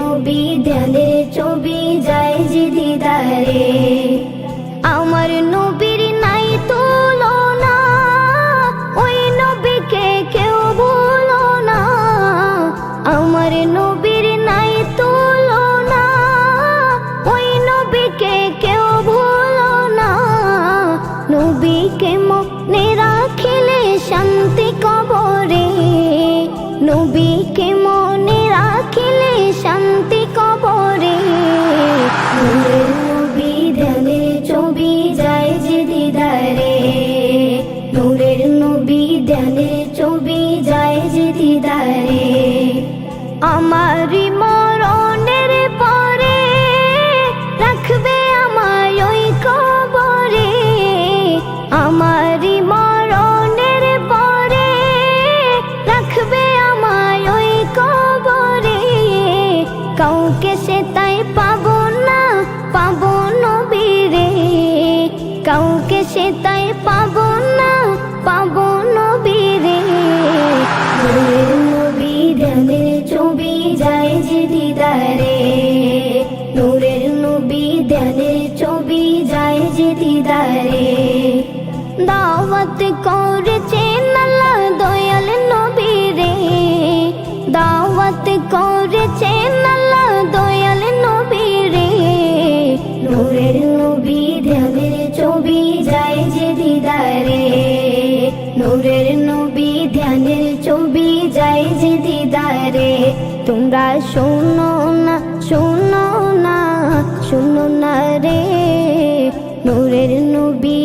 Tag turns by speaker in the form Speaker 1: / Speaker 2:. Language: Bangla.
Speaker 1: নবী ধ্যানের ছবি যায় যে দিদারে। আমার নবীর নাই তুলনা, ওই নবীকে কেউ ভুলো না। আমার নবীর নাই তুলনা, ওই নবীকে কেউ ভুলো না। নবীকে দিদারে আমারই মরণের পরে রাখবে আমায় ওই কবরে। আমারই মরণের পরে রাখবে আমায় ওই কবরে। কাউকে সে তাই পাবো না, পাবো নবীরে। কাউকে সে তাই পাবো না, পাবো দাওয়াত করেছেন আল্লাহ দয়াল নবী রে দাওয়াত করেছেন আল্লাহ দয়াল নবী রে নূরের নবী ধ্যানের ছবি যায় যে দিদারে। নূরের নবী ধ্যানের ছবি যায় যে দিদারে। তোমরা শোনো না শোনো না শোনো না রে। নূরের নবী